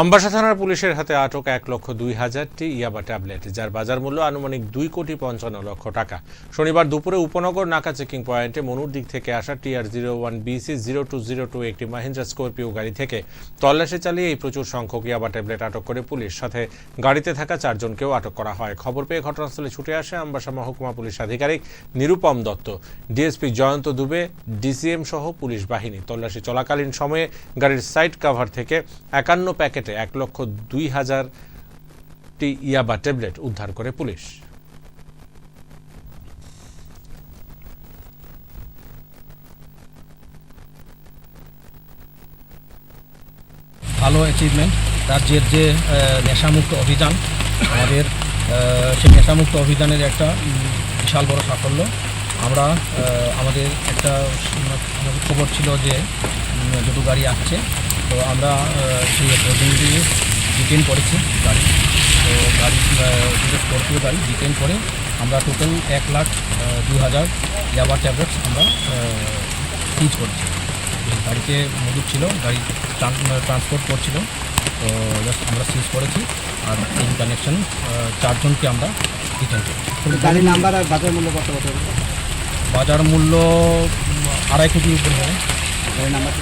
আমবাসা থানার পুলিশের হাতে আটক এক লক্ষ দুই হাজারটি ইয়াবা ট্যাবলেট, যার বাজার মূল্য আনুমানিক দুই কোটি পঞ্চান্ন লক্ষ টাকা। শনিবার দুপুরে উপনগর নাকা চেকিং পয়েন্টে মনুর দিক থেকে আসা TR zero one BC zero two zero two একটি মাহিন্দ্রা স্করপিও গাড়ি থেকে তল্লাশি চালিয়ে এই প্রচুর সংখ্যক ইয়াবা ট্যাবলেট আটক করে পুলিশ। সাথে গাড়িতে থাকা চারজনকেও আটক করা হয়। খবর পেয়ে ঘটনাস্থলে ছুটে আসে আমবাসা মহকুমা পুলিশ আধিকারিক নিরুপম দত্ত। ডিএসপি জয়ন্ত দুবে, ডিসিএম সহ পুলিশ বাহিনী। তল্লাশি চলাকালীন সময়ে গাড়ির সাইড কাভার থেকে একান্ন প্যাকেটে এক লক্ষ দুই হাজারটি ইয়াবা ট্যাবলেট উদ্ধার করে পুলিশ। ভালো অ্যাচিভমেন্ট রাজ্যের যে নেশামুক্ত অভিযান, আমাদের সেই নেশামুক্ত অভিযানের একটা বিশাল বড় সাফল্য। আমরা আমাদের একটা খবর ছিল যে দুটো গাড়ি আসছে। তো আমরা প্রতিনিধি ডিটেন করেছি গাড়ি। তো গাড়ি দুটো স্করপিও গাড়ি ডিটেন করে আমরা টোটাল এক লাখ দু হাজার ইয়াবার ট্যাবলেটস আমরা সিজ করেছি। গাড়িতে মজুদ ছিল গাড়ি ট্রান্সপোর্ট করছিল। তো জাস্ট আমরা সিজ করেছি আর ইন কানেকশন চারজনকে আমরা ডিটেন করেছি। গাড়ির নাম্বার আর বাজার মূল্য কত কত বাজার মূল্য আড়াই কোটির উপরে হবে। গাড়ির number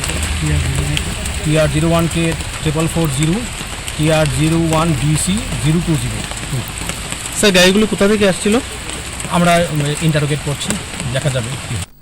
TR zero one K triple four zero TR zero one DC zero two zero sir গাড়িগুলো কোথা থেকে আসছিল আমরা ইন্টারোগেট করছি দেখা যাবে কী।